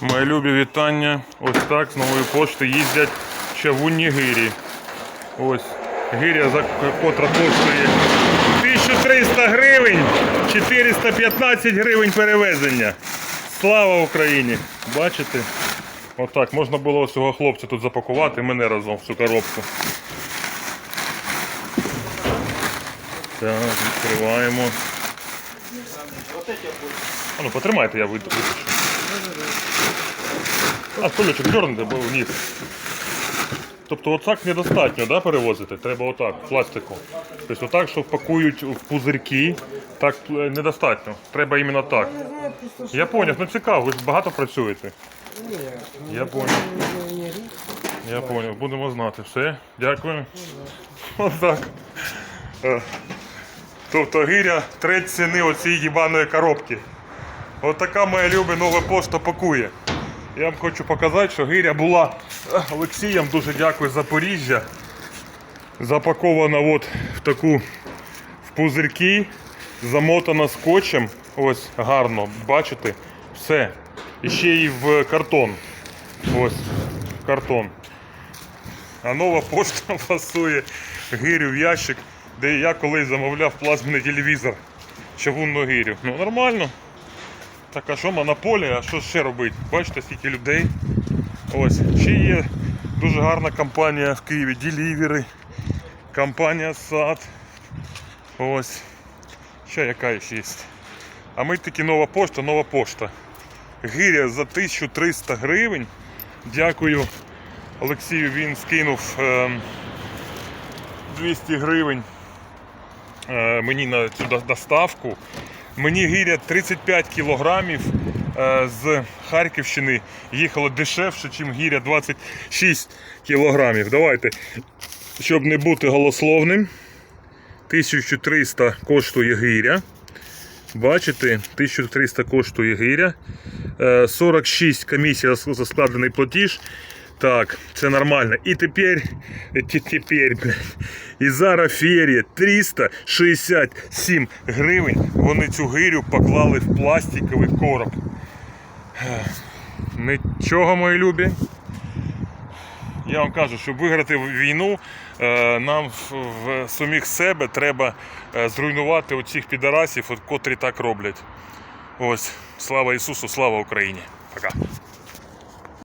Мої любі вітання. Ось так з нової пошти їздять чавунні гирі. Ось гиря, за котра коштує 1300 гривень, 415 гривень перевезення. Слава Україні! Бачите? Отак, можна було цього хлопця тут запакувати, мене разом в цю коробку. Так, відкриваємо. А ну потримайте, я витащу. А, столючок дернути, бо вниз. Тобто отак недостатньо да, перевозити, треба отак, пластику. Тобто отак, що пакують в пузирки, так е, недостатньо. Треба іменно так. Я поняв, ну цікаво, ви ж багато працюєте. Я поняв. Я поняв, будемо знати. Все, дякую. Отак. Тобто гиря треть ціни оцієї їбаної коробки. Отака моя люба нова пошта пакує. Я вам хочу показати, що гиря була Олексієм, дуже дякую Запоріжжя. Запакована от в таку в пузирки, замотана скотчем. Ось гарно, бачите? Все. І ще й в картон. Ось, в картон. А нова пошта фасує гирю в ящик, де я колись замовляв плазменний телевізор. Чавунну гирю. Ну нормально. Так а що монополія, а що ще робити? Бачите, скільки людей. Ось, ще є дуже гарна компанія в Києві Delivery, компанія Сад. Ось. Ще яка ще є. А ми таки нова пошта, нова пошта. Гиря за 1300 гривень. Дякую Олексію, він скинув ем, 200 гривень е, мені на цю доставку. Мені гиря 35 кілограмів е, з Харківщини їхало дешевше, ніж гиря 26 кілограмів. Давайте, щоб не бути голословним. 1300 коштує гиря. Бачите, 1300 коштує гиря. Е, 46 комісія за складений платіж. Так, це нормально. І тепер, тепер, і зараз ферія 367 гривень. Вони цю гирю поклали в пластиковий короб. Нічого, мої любі. Я вам кажу, щоб виграти війну, е, нам в, самих себе треба е, зруйнувати оцих підарасів, от котрі так роблять. Ось, слава Ісусу, слава Україні. Пока.